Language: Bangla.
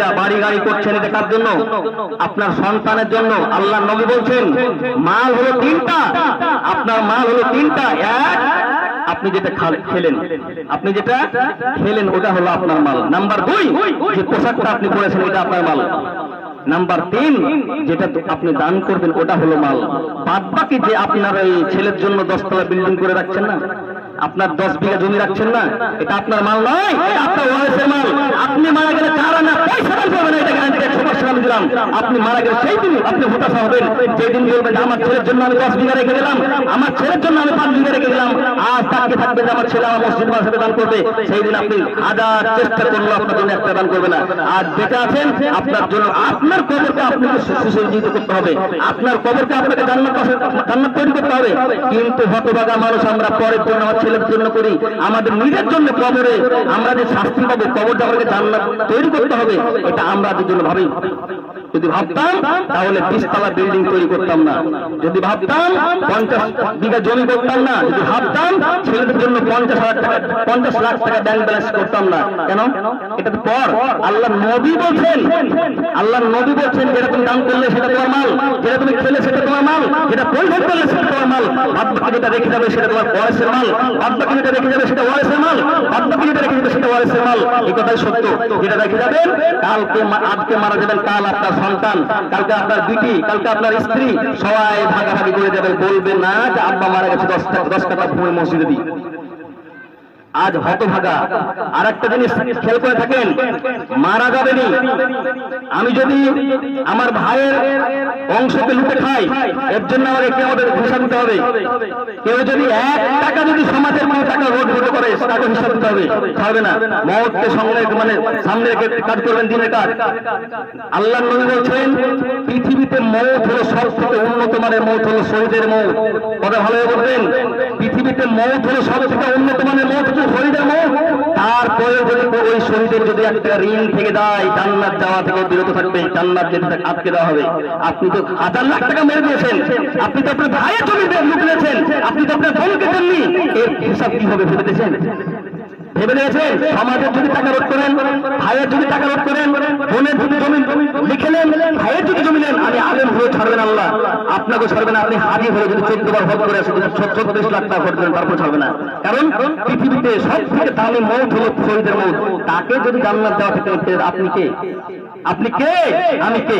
জায়গা বাড়ি গাড়ি করছেন এটা কার জন্য? আপনার সন্তানের জন্য। আল্লাহ নবী বলছেন, মাল হলো তিনটা। আপনার মাল হলো তিনটা। এক, আপনি যেটা খেলেন। আপনি যেটা খেলেন, ওটা হলো আপনার মাল। নাম্বার দুই, যে পোশাকটা আপনি পরেছেন এটা আপনার মাল। নাম্বার তিন, যেটা আপনি দান করবেন, ওটা হলো মাল। বাদ বাকি যে আপনার এই ছেলের জন্য দশতলা বিল্ডিং করে রাখছেন না আপনার দশ বিঘা জমি রাখছেন না, এটা আপনার মাল নয় আপনার মাল। আপনি মারা গেলে কারণ পয়সা পাবেন এটা আমি দিলাম, আপনি মারা গেলে সেই দিন আপনি হতাশা হবেন। যেই দিন বলবেন আমার ছেলের জন্য আমি দশ বিঘা রেখে দিলাম, আমার ছেলের জন্য আমি পাঁচ বিঘা রেখে দিলাম, আজ তাকে থাকবে আমার ছেলে আমার মসজিদ মাসাতে দান করবে, সেই দিন আপনি হাজার চেষ্টা করলেও আপনার জন্য একটা দান করবে না। আর বেঁচে আছেন, আপনার জন্য আপনার কবরকে আপনাকে সুসজ্জিত করতে হবে। আপনার কবরকে আপনাকে জান্নাত তৈরি করতে হবে। কিন্তু হতভাগা মানুষ আমরা পরের জন্য, আমার ছেলের জন্য করি। আমাদের নিজের জন্য কবরে আমরা যে শাস্তি পাবো কবরটা আমাকে জান্নাত তৈরি করতে হবে, এটা আমরা যে জন্য ভাবি। যদি ভাবতাম, তাহলে বিশতলা বিল্ডিং তৈরি করতাম না। যদি ভাবতাম, পঞ্চাশ বিঘা জমি করতাম না। যদি ভাবতাম, ছেলেদের জন্য পঞ্চাশ হাজার টাকা, পঞ্চাশ লাখ টাকা ব্যাংক ব্যালেন্স করতাম না। কেন? এটা তো পর। আল্লাহ নবী বলছেন আল্লাহ নবী বলছেন যেটা তুমি দান করলে সেটা তোমার মাল যেটা তুমি খেলে সেটা তোমার মাল, যেটা পরিধান করলে সেটা তোমার মাল বাদ যেটা রেখে যাবে সেটা তোমার ওয়ারেসের মাল বাদ যেটা রেখে যাবে সেটা ওয়ারেসের মাল বাদ যেটা রেখে যাবে সেটা ওয়ারেসের মাল। এই কথাই সত্য। যেটা রেখে যাবেন, কালকে আজকে মারা যাবেন, কাল আপনার সন্তান, কালকে আপনার বিটি কালকে আপনার স্ত্রী, সবাই ভাগাভাগি করে যাবে, বলবে না যে আব্বা মারা গেছে দশ টাকা দশ টাকা ভূমি মসজিদে দিই আজ হতভাগা আর একটা জিনিস খেয়াল করে থাকেন, মারা যাবেনি আমি যদি আমার ভাইয়ের অংশকে লুটে খাই, এর জন্য আমাকে কে আমাদের হিসাব দিতে হবে? কেউ যদি এক টাকা যদি সমাজের কোনো টাকা রোড ভোট করে, তাকে হিসাব দিতে হবে। হবে না। মহৎকে সঙ্গে মানে সামনে রেখে কাজ করবেন দিনের কাজ। আল্লাহ নবী বলছেন, পৃথিবীতে মৌত হলো সব থেকে উন্নত মানের মৌত হলো শহীদের মৌত। কথা ভালো বলবেন? পৃথিবীতে মৌত হলো সব থেকে উন্নত মানের মৌত হচ্ছে শহীদের মৌত। তারপরে যদি ওই শহীদের যদি একটা ঋণ থেকে দেয়, জান্নাত যাওয়া থেকে বিরত থাকবে, জান্নাত যেতে আটকে দেওয়া হবে। আপনি তো হাজার লাখ টাকা মেরে দিয়েছেন। আপনি তো আপনার ভাইয়ের জমি লুট নিয়েছেন। আপনি তো আপনার বোনকে দেননি। এর হিসাব কি হবে ভেবে দিয়েছেন ভেবে নিয়েছেন সমাজের যদি টাকা রোধ করেন, ভাইয়ের যদি টাকা রোধ করেন, বোনের যদি জমি লিখে নেন, ভাইয়ের যদি জমি নেন, আমি আলেম হয়ে ছাড়বেন আল্লাহ। আপনাকে ছাড়বে না, আপনি হাজি হয়ে যদি চোদ্দ বার ভোট করে আসেন চব্বিশ লাখ টাকা ভোট করেন তারপর ছাড়বে না। কারণ পৃথিবীতে সব থেকে দামি মৌত হলো শহীদের মৌত। তাকে যদি জান্নাত দেওয়া থেকে আপনি কে? আপনি কে? আমি কে?